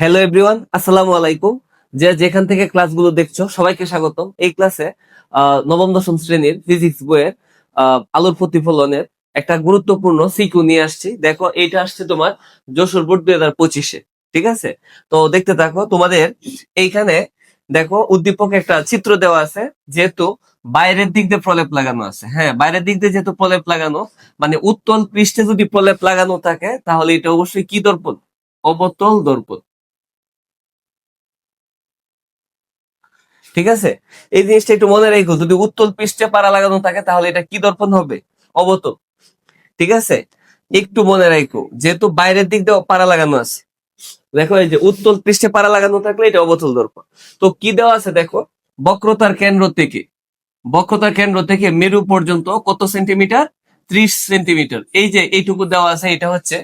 Hello everyone আসসালামু আলাইকুম যে যেখান থেকে ক্লাসগুলো দেখছ, সবাইকে স্বাগতম। এই ক্লাসে নবম, দশম শ্রেণির ফিজিক্স বইয়ের আলোর প্রতিফলনের একটা গুরুত্বপূর্ণ সিকিউ নিয়ে আসছি। দেখো, এইটা আসছে তোমার যশোর বোর্ড দুই হাজার পঁচিশে, ঠিক আছে? তো দেখতে থাকো, তোমাদের এইখানে দেখো, উদ্দীপক একটা চিত্র দেওয়া আছে, যেহেতু বাইরের দিক দিয়ে প্রলেপ লাগানো আছে। হ্যাঁ বাইরের দিক দিয়ে যেহেতু প্রলেপ লাগানো মানে উত্তল পৃষ্ঠে যদি প্রলেপ লাগানো থাকে, তাহলে এটা অবশ্যই কি দর্পণ? অবতল দর্পণ। ঠিক আছে? এই জিনিসটা একটু মনে রেখো, যদি উত্তল পৃষ্ঠে পাড়া লাগানো থাকে, তাহলে এটা কি দর্পণ হবে? অবতল ঠিক আছে? একটু মনে রাখো, যেহেতু বাইরের দিক দিয়ে পাড়া লাগানো আছে। দেখো এই যে উত্তল পৃষ্ঠে পাড়া লাগানো থাকলে এটা অবতল দর্পণ। তো কি দেওয়া আছে দেখো? বক্রতার কেন্দ্র থেকে। বক্রতার কেন্দ্র থেকে মেরু পর্যন্ত কত সেন্টিমিটার? ত্রিশ সেন্টিমিটার। এই যে এইটুকু দেওয়া আছে, এটা হচ্ছে,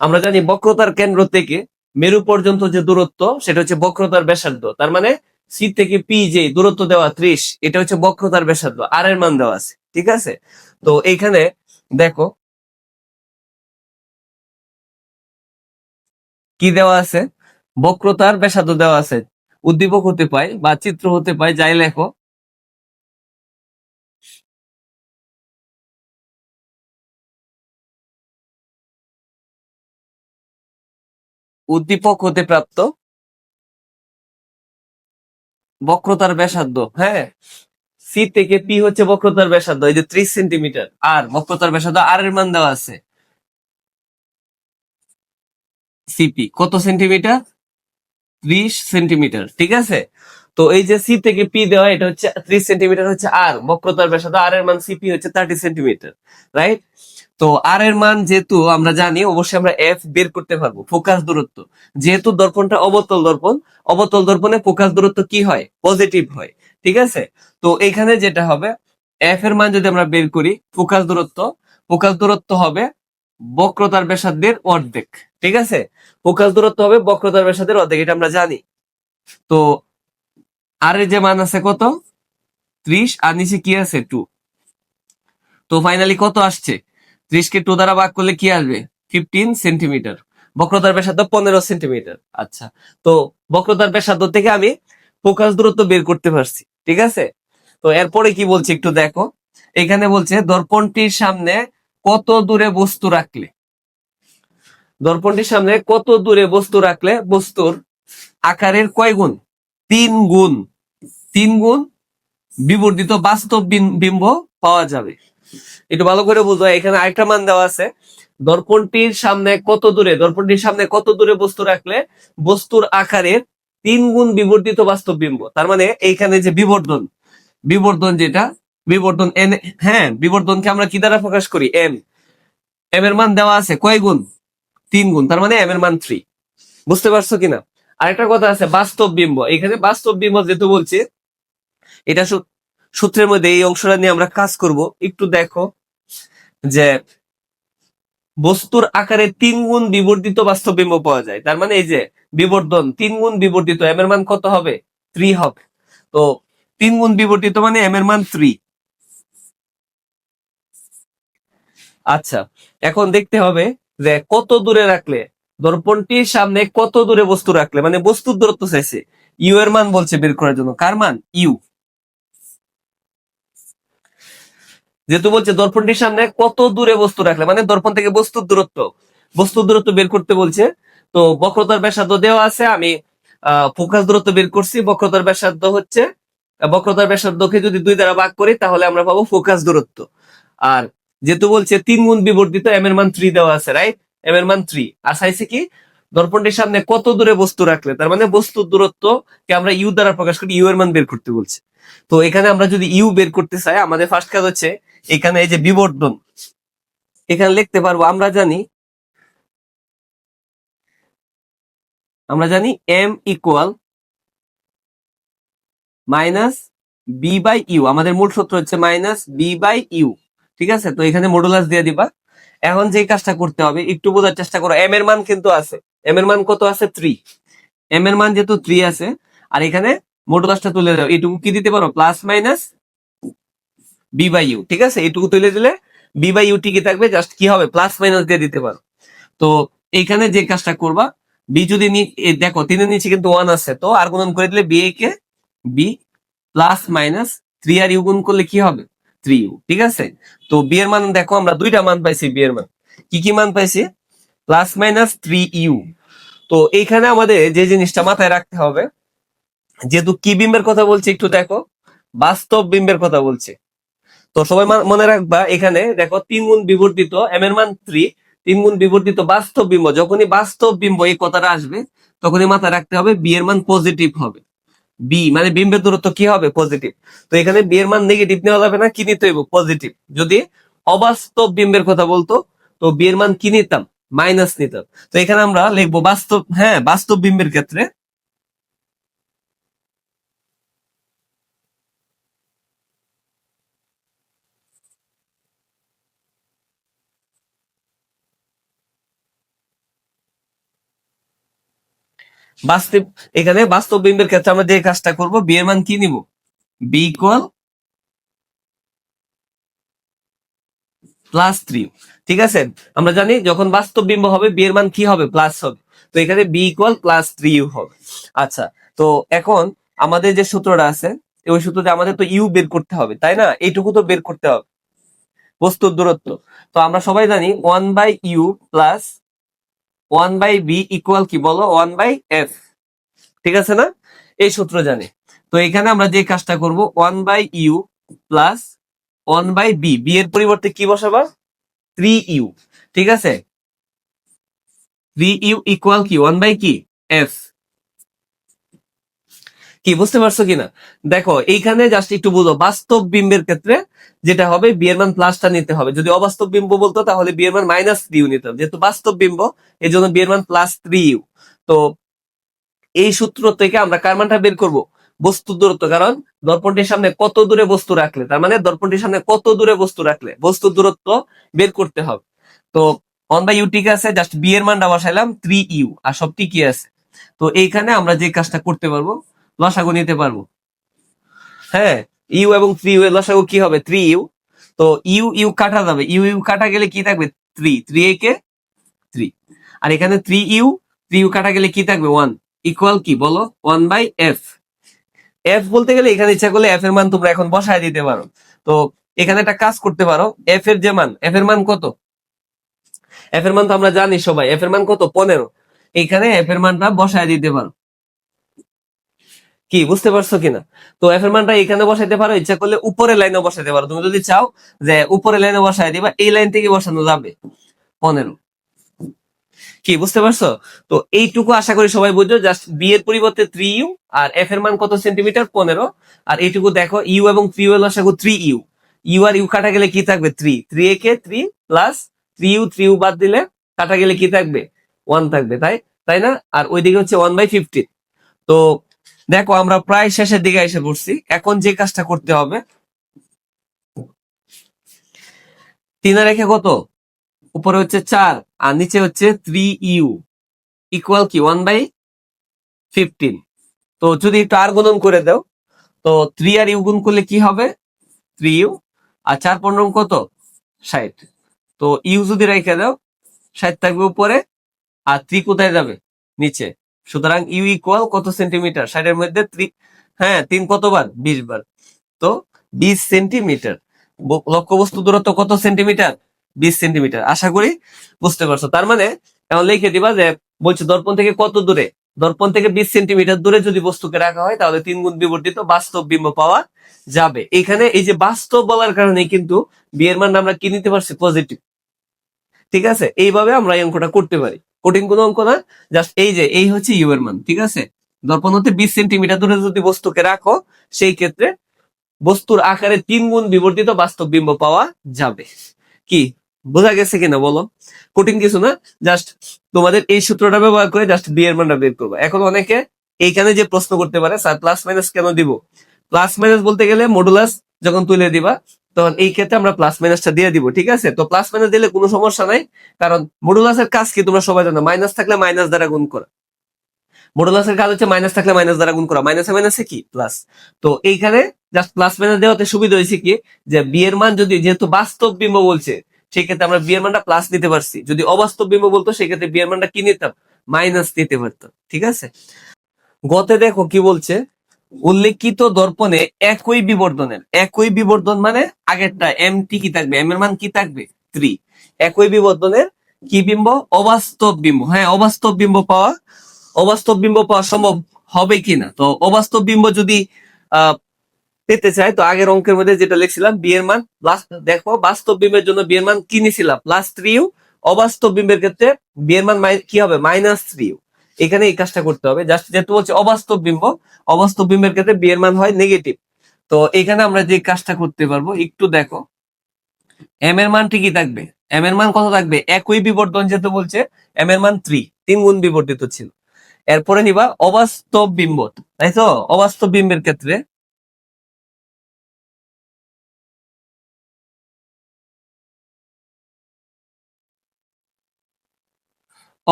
আমরা জানি বক্রতার কেন্দ্র থেকে মেরু পর্যন্ত যে দূরত্ব, সেটা হচ্ছে বক্রতার ব্যাসার্ধ। তার মানে সি থেকে পি যে দূরত্ব দেওয়া ত্রিশ, এটা হচ্ছে বক্রতার ব্যাসার্ধ আর এর মান দেওয়া আছে, ঠিক আছে? তো এইখানে দেখো, কি দেওয়া আছে? বক্রতার ব্যাসার্ধ দেওয়া আছে, উদ্দীপক হতে পায় বা চিত্র হতে পায়, যাই লেখো। উদ্দীপক হতে প্রাপ্ত বক্রতার ব্যাসার্ধ হ্যাঁ? সি থেকে পি হচ্ছে বক্রতার ব্যাসার্ধ, এই যে ত্রিশ সেন্টিমিটার। আর বক্রতার ব্যাসার্ধ আর এর মান দেওয়া আছে। সিপি কত সেন্টিমিটার? ত্রিশ সেন্টিমিটার, ঠিক আছে? তো এই যে সি থেকে পি দেওয়া, এটা হচ্ছে ত্রিশ সেন্টিমিটার হচ্ছে আর বক্রতার ব্যাসার্ধ আর এর মান সিপি হচ্ছে থার্টি সেন্টিমিটার রাইট তো আর এর মান যেহেতু আমরা জানি, অবশ্যই আমরা এফ বের করতে পারব ফোকাস দূরত্ব। যেহেতু দর্পণটা অবতল দর্পণ, অবতল দর্পণে ফোকাস দূরত্ব কি হয়? পজিটিভ হয়, ঠিক আছে? তো এখানে যেটা হবে এফ এর মান যদি আমরা বের করি ফোকাস দূরত্ব ফোকাস দূরত্ব হবে বক্রতার ব্যাসার্ধের অর্ধেক, ঠিক আছে? ফোকাস দূরত্ব হবে বক্রতার ব্যাসার্ধের অর্ধেক, এটা আমরা জানি। তো আর এর যে মান আছে কত? ত্রিশ, আর নিচে কি আছে? টু তো ফাইনালি কত আসছে? ত্রিশকে টু দ্বারা ভাগ করলে কি আসবে? ফিফটিন সেন্টিমিটার বক্রতার ব্যাসার্ধ পনেরো সেন্টিমিটার আচ্ছা তো বক্রতার ব্যাসার্ধ থেকে আমি ফোকাস দূরত্ব বের করতে পারছি, ঠিক আছে? তো এরপরে কি বলছে একটু দেখো। এখানে বলছে, দর্পণটির সামনে কত দূরে বস্তু রাখলে? দর্পণটির সামনে কত দূরে বস্তু রাখলে? বস্তুর আকারের কয় গুণ? তিন গুণ। তিন গুণ বিবর্ধিত বাস্তব বিম্ব পাওয়া যাবে। একটু ভালো করে বুঝো, এখানে আরেকটা মান দেওয়া আছে। দর্পণটির সামনে কত দূরে, দর্পণটির সামনে কত দূরে বস্তু রাখলে বস্তুর আকারের তিন গুণ বিবর্ধিত বাস্তব বিম্ব? তার মানে এইখানে যে বিবর্ধন বিবর্ধন যেটা, বিবর্ধন এন হ্যাঁ বিবর্ধনকে আমরা কি দ্বারা প্রকাশ করি? এম এম এর মান দেওয়া আছে কয় গুণ? তিন গুণ, তার মানে এম এর মান থ্রি। বুঝতে পারছ কিনা? আরেকটা কথা আছে, বাস্তব বিম্ব। এখানে বাস্তব বিম্ব যেহেতু বলছে, এটা সূত্রের মধ্যে এই অংশটা নিয়ে আমরা কাজ করব। একটু দেখো যে বস্তুর আকারে তিন গুণ বিবর্ধিত বাস্তব বিম্ব পাওয়া যায়। তার মানে এই যে বিবর্ধন, তিন গুণ বিবর্ধিত এম এর মান কত হবে? থ্রি হবে। তো তিন গুণ বিবর্ধিত মানে এম এর মান থ্রি আচ্ছা এখন দেখতে হবে যে কত দূরে রাখলে দর্পণটির সামনে কত দূরে বস্তু রাখলে মানে বস্তুর দূরত্ব চাইছে। ইউ এর মান বলছে বের করার জন্য। কার মান? ইউ যেহেতু বলছে দর্পণটির সামনে কত দূরে বস্তু রাখলে? মানে দর্পণ থেকে বস্তুর দূরত্ব। বস্তুর দূরত্ব বের করতে বলছে। তো বক্রতার ব্যাসার্ধ দেওয়া আছে, আমি ফোকাস দূরত্ব বের করছি। বক্রতার ব্যাসার্ধ হচ্ছে, বক্রতার ব্যাসার্ধকে যদি দুই দ্বারা ভাগ করি, তাহলে আমরা পাবো ফোকাস দূরত্ব। আর যেহেতু বলছে তিন গুণ বিবর্ধিত এম এর মান থ্রি দেওয়া আছে রাইট এম এর মান থ্রি আর চাইছে কি? দর্পণটির সামনে কত দূরে বস্তু রাখলে? তার মানে বস্তুর দূরত্ব কে আমরা ইউ দ্বারা প্রকাশ করি ইউ এর মান বের করতে বলছে। তো এখানে আমরা যদি ইউ বের করতে চাই, আমাদের ফার্স্ট কাজ হচ্ছে এখানে এই যে বিবর্ধন এখানে লিখতে পারব, আমরা জানি আমরা জানি M equal minus V by U আমাদের মূল সূত্র হচ্ছে মাইনাস বি বাই ইউ ঠিক আছে? তো এখানে মডুলাস দিয়ে দিবা। এখন যে কাজটা করতে হবে, একটু বোঝার চেষ্টা করো এম এর মান কিন্তু আছে। এম এর মান কত আছে? থ্রি এম এর মান যেহেতু থ্রি আছে, আর এখানে মডুলাসটা তুলে দাও এইটুকু কি দিতে পারো? Plus minus V by U ঠিক আছে? এইটুকু তুলে দিলে বি বাই ইউ টিকে থাকবে জাস্ট কি হবে? প্লাস মাইনাস দিয়ে দিতে পারো। তো এইখানে যে কাজটা করবা বি যদি দেখো, তিনের নিচে কিন্তু ওয়ান আছে, তো আর গুণন করে দিলে বি এ কে বি প্লাস মাইনাস থ্রি আর ইউ গুণ করলে কি হবে? থ্রি ইউ ঠিক আছে? তো বি এর মান দেখো, আমরা দুইটা মান পাইছি বি এর মান। কি কি মান পাইছি? প্লাস মাইনাস থ্রি ইউ তো এইখানে আমাদের যে জিনিসটা মাথায় রাখতে হবে, যেহেতু কি বিম্বের কথা বলছি একটু দেখো, বাস্তব বিম্বের কথা বলছে। তো সবাই মনে রাখবা, এখানে দেখো তিন গুণ বিবর্তিত এম এর মান থ্রি তিন গুণ বিবর্তিত বাস্তব বিম্ব। যখনই বাস্তব বিম্ব এই কথাটা আসবে, তখনই মাথায় রাখতে হবে বি এর মান পজিটিভ হবে। বি মানে বিম্বের দূরত্ব কি হবে? পজিটিভ তো এখানে বি এর মান নেগেটিভ নেওয়া যাবে না, কি নিতে হইব? পজিটিভ যদি অবাস্তব বিম্বের কথা বলতো, তো বি এর মান কি নিতাম? মাইনাস নিতাম। তো এখানে আমরা লিখব বাস্তব হ্যাঁ বাস্তব বিম্বের ক্ষেত্রে বাস্তব এখানে বাস্তব বিম্বের ক্ষেত্রে আমরা যে কাজটা করব বি এর মান কি নিব? বি ইকুয়াল প্লাস থ্রি ঠিক আছে? আমরা জানি যখন বাস্তব বিম্ব হবে বি এর মান কি হবে? প্লাস হবে। তো এখানে V equal plus three U হবে। আচ্ছা তো এখন আমাদের যে সূত্রটা আছে ওই সূত্রতে আমাদের তো ইউ বের করতে হবে, তাই না? এইটুকু তো বের করতে হবে। বস্তুর দূরত্ব। তো আমরা সবাই জানি one by U plus one by V equal কি বলো? One by F. ঠিক আছে না? এই সূত্র জানে। তো এখানে আমরা যে কাজটা করব, one by U plus one by V. V এর পরিবর্তে কি বসাবা? Three U. ঠিক আছে? থ্রি ইউ ইকুয়াল কি? ওয়ান বাই কি? এফ। কি, বুঝতে পারছ কিনা? দেখো, এইখানে জাস্ট একটু বুঝো বাস্তব বিম্বের ক্ষেত্রে যেটা হবে, বিয়ের মান প্লাসটা নিতে হবে। যদি অবাস্তব বিম্ব বলতো, তাহলে বিয়ের মান মাইনাস থ্রি ইউ নিতে হবে যেহেতু বাস্তব বিম্ব এই জন্য বিয়ের মান প্লাস থ্রি ইউ তো এই সূত্র থেকে আমরা কার মানটা বের করব? বস্তু দূরত্ব, কারণ দর্পণটির সামনে কত দূরে বস্তু রাখলে, তার মানে দর্পণটির সামনে কত দূরে বস্তু রাখলে বস্তু দূরত্ব বের করতে হবে। তো ওয়ান বাই ইউ ঠিক আছে জাস্ট বি এর মানটা বসাইলাম থ্রি ইউ আর সব ঠিকই আছে? তো এইখানে আমরা যে কাজটা করতে পারব লসাগু নিতে পারব। হ্যাঁ ইউ এবং থ্রি ইউ এর লসাগু কি হবে? Three U. তো ইউ ইউ কাটা যাবে। ইউ ইউ কাটা গেলে কি থাকবে? থ্রি থ্রি এ কে? থ্রি আর এখানে থ্রি ইউ থ্রি ইউ কাটা গেলে কি থাকবে? ওয়ান। ইকুয়াল কি? বলো। One by F. এফ বলতে গেলে এখানে ইচ্ছা করলে এফ এর মান তোমরা এখন বসায় দিতে পারো। তো এখানে একটা কাজ করতে পারো। এফ এর যে মান, এফ এর মান কত? এফ এর মান তো আমরা জানি সবাই। এফ এর মান কত? পনেরো। এখানে এফ এর মানটা বসায় দিতে পারো। কি, বুঝতে পারছ কিনা? তো এফ এর মানটা এখানে বসাইতে পারো, ইচ্ছা করলে উপরের লাইনে বসাইতে পারো। তুমি যদি চাও যে উপরের লাইনে বসাই দিবা, এই লাইন থেকে বসানো যাবে। পনেরো। কি, বুঝতে পারছ? তো এইটুকু আশা করি সবাই বুঝছ জাস্ট বি এর পরিবর্তে থ্রি ইউ আর এফ এর মান কত সেন্টিমিটার পনেরো। আর এইটুকু দেখো ইউ এবং থ্রি ইউ এর লসাগু থ্রি ইউ ইউ আর ইউ কাটা গেলে কি থাকবে? থ্রি থ্রি এ কে three plus three U three U বাদ দিলে কাটা গেলে কি থাকবে? ওয়ান থাকবে, তাই? তাই না? আর ওইদিকে হচ্ছে ওয়ান বাই ফিফটিন তো দেখো, আমরা প্রায় শেষের দিকে এসে পড়ছি। এখন যে কাজটা করতে হবে তিনে রেখে কত? উপরে হচ্ছে চার, আর নিচে হচ্ছে থ্রি ইউ ইকুয়াল কি? ওয়ান বাই ফিফটিন তো যদি একটু আর গুণন করে দাও, তো থ্রি আর ইউ গুণ করলে কি হবে? থ্রি ইউ আর চার পনেরো কত? ষাট। তো ইউ যদি রেখে দাও, ষাট থাকবে উপরে, আর থ্রি কোথায় যাবে? নিচে। সুতরাং ইউ ইকুয়াল কত সেন্টিমিটার? ষাটের মধ্যে হ্যাঁ তিন কতবার? বিশ বার। তো বিশ সেন্টিমিটার। ব- লক্ষ্যবস্তু দূরত্ব কত সেন্টিমিটার? বিশ সেন্টিমিটার। আশা করি বুঝতে পারছ। তার মানে এখন লিখে দিবা যে, বলছে দর্পণ থেকে কত দূরে? দর্পণ থেকে বিশ সেন্টিমিটার দূরে যদি বস্তুকে রাখা হয়, তাহলে তিন গুণ বিবর্তিত বাস্তব বিম্ব পাওয়া যাবে। এখানে এই যে বাস্তব বলার কারণে কিন্তু বিয়ের মান আমরা কি নিতে পারছি? পজিটিভ ঠিক আছে? এইভাবে আমরা এই অঙ্কটা করতে পারি। কঠিন কোনো অঙ্ক না জাস্ট এই যে, এই হচ্ছে ইউ এর মান, ঠিক আছে? দর্পণ হতে বিশ সেন্টিমিটার দূরে যদি বস্তুকে রাখো, সেই ক্ষেত্রে বস্তুর আকারে তিন গুণ বিবর্তিত বাস্তব বিম্ব পাওয়া যাবে। কি? বোঝা গেছে কিনা বলো? কঠিন কিছু না জাস্ট তোমাদের এই সূত্রটা ব্যবহার করে জাস্ট বি এর মানটা বের করব। এখন অনেকে এইখানে যে প্রশ্ন করতে পারে, স্যার প্লাস মাইনাস কেন দিব? প্লাস মাইনাস বলতে গেলে মডুলাস যখন তুলে দিবা, তখন এই ক্ষেত্রে আমরা প্লাস মাইনাসটা দিয়ে দিব, ঠিক আছে? তো প্লাস মাইনাস দিলে কোনো সমস্যা নাই, কারণ মডুলাসের কাজ কি তোমরা সবাই জানো? মাইনাস থাকলে মাইনাস দ্বারা গুণ করা। মডুলাসের কাজ হচ্ছে মাইনাস থাকলে মাইনাস দ্বারা গুণ করা। মাইনাসে মাইনাসে কি? প্লাস তো এইখানে জাস্ট প্লাস মাইনাস দেওয়াতে সুবিধা হয়েছে কি? যে বি এর মান যদি যেহেতু বাস্তব বিম্ব বলছে, সেই ক্ষেত্রে আমরা বি এর মানটা প্লাস নিতে পারছি। যদি অবাস্তব বিম্ব বলতো, সেই ক্ষেত্রে বি এর মানটা কি নিতাম? মাইনাস নিতে পারতো ঠিক আছে? গতে দেখো কি বলছে? উল্লেখিত দর্পণে একই বিবর্ধনের, একই বিবর্ধন মানে আগেরটা এম টি কি থাকবে? এম এর মান কি থাকবে? থ্রি একই বিবর্ধনের কি বিম্ব? অবাস্তব বিম্ব। হ্যাঁ অবাস্তব বিম্ব পাওয়া, অবাস্তব বিম্ব পাওয়া সম্ভব হবে কিনা? তো অবাস্তব বিম্ব যদি পেতে চাই তো আগের অঙ্কের মধ্যে যেটা লিখছিলাম বিয়ের মান দেখো, বাস্তব বিম্বের জন্য বিয়ের মান কি নিছিলাম? প্লাস থ্রি অবাস্তব বিম্বের ক্ষেত্রে বিয়ের মান কি হবে? মাইনাস থ্রি এখানে এই কাজটা করতে হবে। জাস্ট যেহেতু বলছে অবাস্তব বিম্ব, অবাস্তব বিম্বের ক্ষেত্রে বি এর মান হয় নেগেটিভ তো এখানে আমরা যে কাজটা করতে পারব, একটু দেখো। এম এর মান ঠিকই থাকবে? এম এর মান কত থাকবে? একই বিবর্তন যেহেতু বলছে এম এর মান থ্রি তিন গুণ বিবর্তিত ছিল। এরপরে নিবা অবাস্তব বিম্ব। তাই তো? অবাস্তব বিম্বের ক্ষেত্রে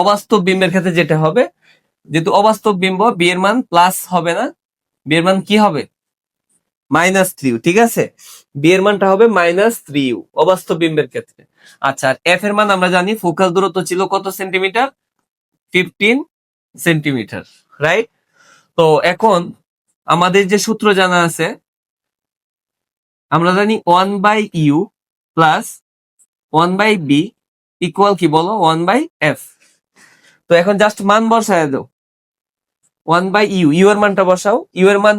অবাস্তব বিম্বের ক্ষেত্রে যেটা হবে, যেহেতু অবাস্তব বিম্ব বি এর মান প্লাস হবে না বি এর মান কি হবে? মাইনাস থ্রি ঠিক আছে? বি এর মানটা হবে মাইনাস থ্রি ইউ অবাস্তব বিম্বের ক্ষেত্রে। আচ্ছা এফ এর মান আমরা জানি ফোকাস দূরত্ব ছিল কত সেন্টিমিটার ফিফটিন সেন্টিমিটার রাইট তো এখন আমাদের যে সূত্র জানা আছে, আমরা জানি one by U plus one by V equal কি বলো? ওয়ান বাই এফ তো এখন জাস্ট মান বসায় দাও। ওয়ান বাই ইউ ইউ এর মানটা বসাও। ইউ এর মান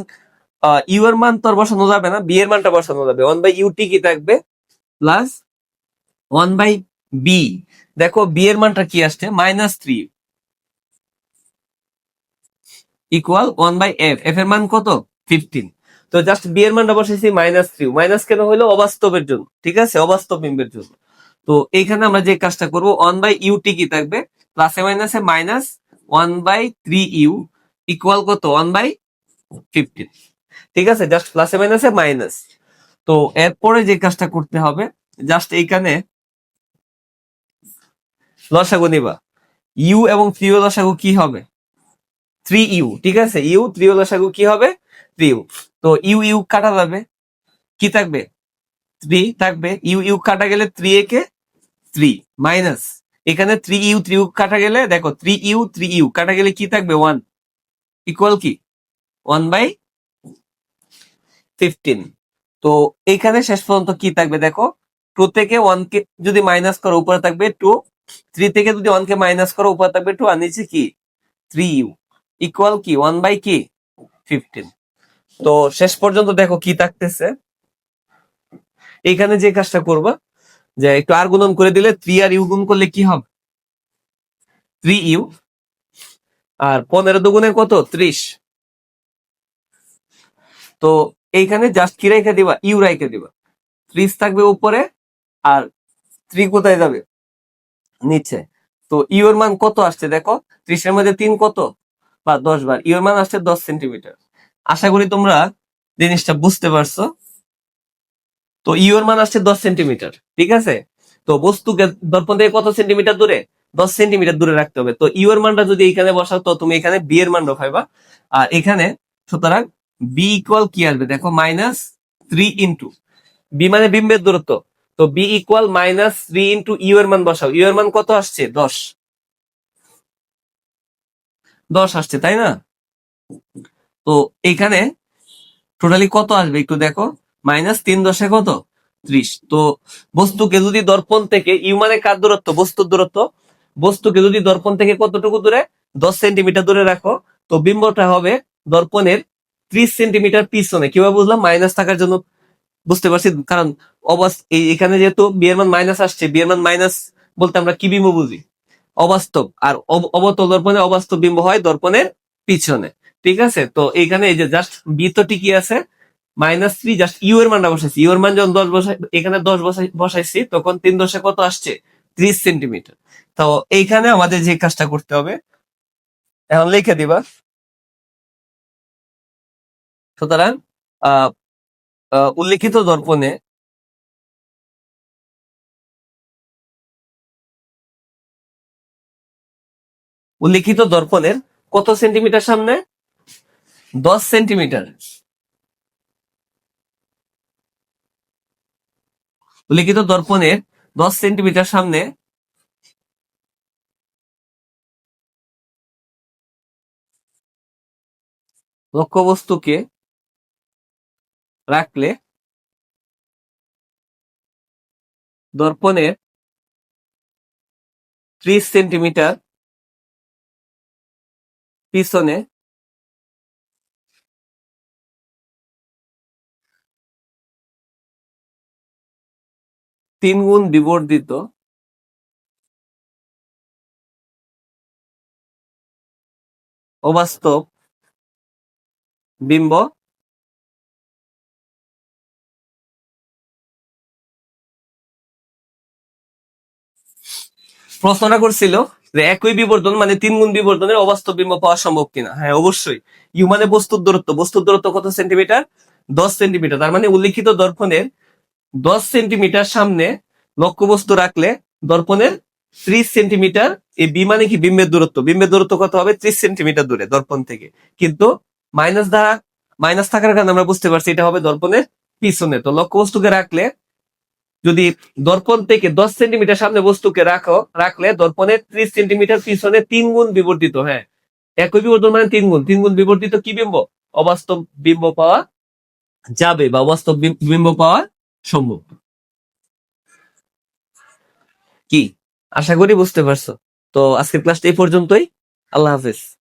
ইউ এর মান তো আর বসানো যাবে না বি এর মানটা বসানো যাবে। ওয়ান বাই ইউ কি থাকবে? প্লাস ওয়ান বাই বি দেখো বি এর মানটা কি আসছে? Minus three equal one by F F এর মান কত? ফিফটিন তো জাস্ট বি এর মানটা বসেছি মাইনাস থ্রি মাইনাস কেন হলো অবাস্তবের জন্য। ঠিক আছে? অবাস্তব বিম্বের জন্য। তো এইখানে আমরা যে কাজটা করব ওয়ান বাই ইউ টি কি থাকবে? প্লাসে মাইনাসে minus one by three U equal কত? ওয়ান বাই ফিফটিন ঠিক আছে? জাস্ট প্লাসে মাইনাসে মাইনাস তো এরপরে যে কাজটা করতে হবে জাস্ট এইখানে লসাগু নিবা। ইউ এবং থ্রি ও লসাগু কি হবে? থ্রি ইউ ঠিক আছে? ইউ থ্রি ও লসাগু কি হবে? থ্রি ইউ তো ইউ ইউ কাটা যাবে। কি থাকবে? থ্রি থাকবে। ইউ ইউ কাটা গেলে থ্রি একে থ্রি মাইনাস এখানে থ্রি ইউ থ্রি ইউ কাটা গেলে, দেখো থ্রি ইউ থ্রি ইউ কাটা গেলে কি থাকবে? ওয়ান ইকুয়াল কি? ওয়ান বাই ফিফটিন তো এখানে শেষ পর্যন্ত কি থাকবে দেখো? টু থেকে ওয়ান কে যদি মাইনাস করো, উপরে থাকবে টু থ্রি থেকে যদি ওয়ান কে মাইনাস করো, উপরে থাকবে টু আর নিচে কি? থ্রি ইউ ইকুয়াল কি? ওয়ান বাই কি? ফিফটিন তো শেষ পর্যন্ত দেখো কি থাকতেছে? এখানে যে কাজটা করবা যে একটু আর গুণন করে দিলে থ্রি আর ইউ গুণ করলে কি হবে? Three you. আর পনেরো দুগুণে কত? ত্রিশ। তো এইখানে জাস্ট কি রেখে দিবা? ইউ রেখে দিবা। ত্রিশ থাকবে উপরে আর থ্রি কোথায় যাবে? নিচে। তো ইউর মান কত আসছে দেখো? ত্রিশের মধ্যে তিন কত? বা দশ বার। ইউ এর মান আসছে দশ সেন্টিমিটার। আশা করি তোমরা জিনিসটা বুঝতে পারছ। তো ইউ এর মান আসছে দশ সেন্টিমিটার, ঠিক আছে? তো বস্তুকে দর্পণ থেকে কত সেন্টিমিটার দূরে? দশ সেন্টিমিটার দূরে রাখতে হবে। তো ইউ এর মানটা যদি এখানে বসাও, তো তুমি এখানে বি এর মান রখাইবা। আর এখানে সুতরাং বি ইকুয়াল কি আসবে? দেখো মাইনাস থ্রি ইন্টু বি মানে বিম্বের দূরত্ব। তো V equal minus three into U এর মান বসাও। ইউ এর মান কত আসছে? দশ। দশ আসছে, তাই না? তো এখানে টোটালি কত আসবে? একটু দেখো। মাইনাস তিন দশে কত? ত্রিশ। তো বস্তুকে যদি দর্পণ থেকে, ইউ মানে কার দূরত্ব? বস্তুর দূরত্ব। বস্তুকে যদি দর্পণ থেকে কতটুকু দূরে? দশ সেন্টিমিটার দূরে রাখো। তো বিম্বটা হবে দর্পণের ত্রিশ সেন্টিমিটার পিছনে। কীভাবে বুঝলাম? মাইনাস থাকার জন্য। বুঝতে পারছি? কারণ এই এখানে যেহেতু বিয়ের মান মাইনাস আসছে বিয়ের মান মাইনাস বলতে আমরা কি বিম্ব বুঝি? অবাস্তব। আর অব- অবতল দর্পণে অবাস্তব বিম্ব হয় দর্পণের পিছনে। ঠিক আছে? তো এখানে এই যে জাস্ট বি ঠিকই আছে। মাইনাস থ্রি জাস্ট ইউ এর মানটা বসাইছি। ইউ এর মান যখন দশ বসাই এখানে দশ বসাই বসাইছি, তখন তিন দশে কত আসছে? ত্রিশ সেন্টিমিটার তো এইখানে আমাদের যে কাজটা করতে হবে, এখন লিখে দিবা। সুতরাং উল্লেখিত দর্পণে উল্লেখিত দর্পণের কত সেন্টিমিটার সামনে? দশ সেন্টিমিটার লিখিত দর্পণের দশ সেন্টিমিটার সামনে লক্ষ্যবস্তুকে রাখলে দর্পণের ত্রিশ সেন্টিমিটার পিছনে তিন গুণ বিবর্ধিত অবাস্তব বিম্ব প্রশ্নটা করছিল যে একই বিবর্ধন মানে তিন গুণ বিবর্ধনের অবাস্তব বিম্ব পাওয়া সম্ভব কিনা? হ্যাঁ অবশ্যই। ইউ মানে বস্তুর দূরত্ব বস্তুর দূরত্ব কত সেন্টিমিটার? দশ সেন্টিমিটার। তার মানে উল্লিখিত দর্পণের দশ সেন্টিমিটার সামনে লক্ষ্যবস্তু রাখলে দর্পণের ত্রিশ সেন্টিমিটার, এই বি মানে কি? বিম্বের দূরত্ব। বিম্বের দূরত্ব কত হবে? ত্রিশ সেন্টিমিটার দূরে দর্পণ থেকে। কিন্তু মাইনাস দ্বারা, মাইনাস থাকার কারণে আমরা বুঝতে পারছি এটা হবে দর্পণের পিছনে। তো লক্ষ্যবস্তুকে রাখলে, যদি দর্পণ থেকে দশ সেন্টিমিটার সামনে বস্তুকে রাখো, রাখলে দর্পণের ত্রিশ সেন্টিমিটার পিছনে তিন গুণ বিবর্ধিত হ্যাঁ। একই বিবর্ধন মানে তিন গুণ। তিন গুণ বিবর্ধিত কি বিম্ব? অবাস্তব বিম্ব পাওয়া যাবে বা অবাস্তব বিম্ব পাওয়া সম্ভব। কি? আশা করি বুঝতে পারছ। তো আজকের ক্লাসটা এই পর্যন্তই। আল্লাহ হাফেজ।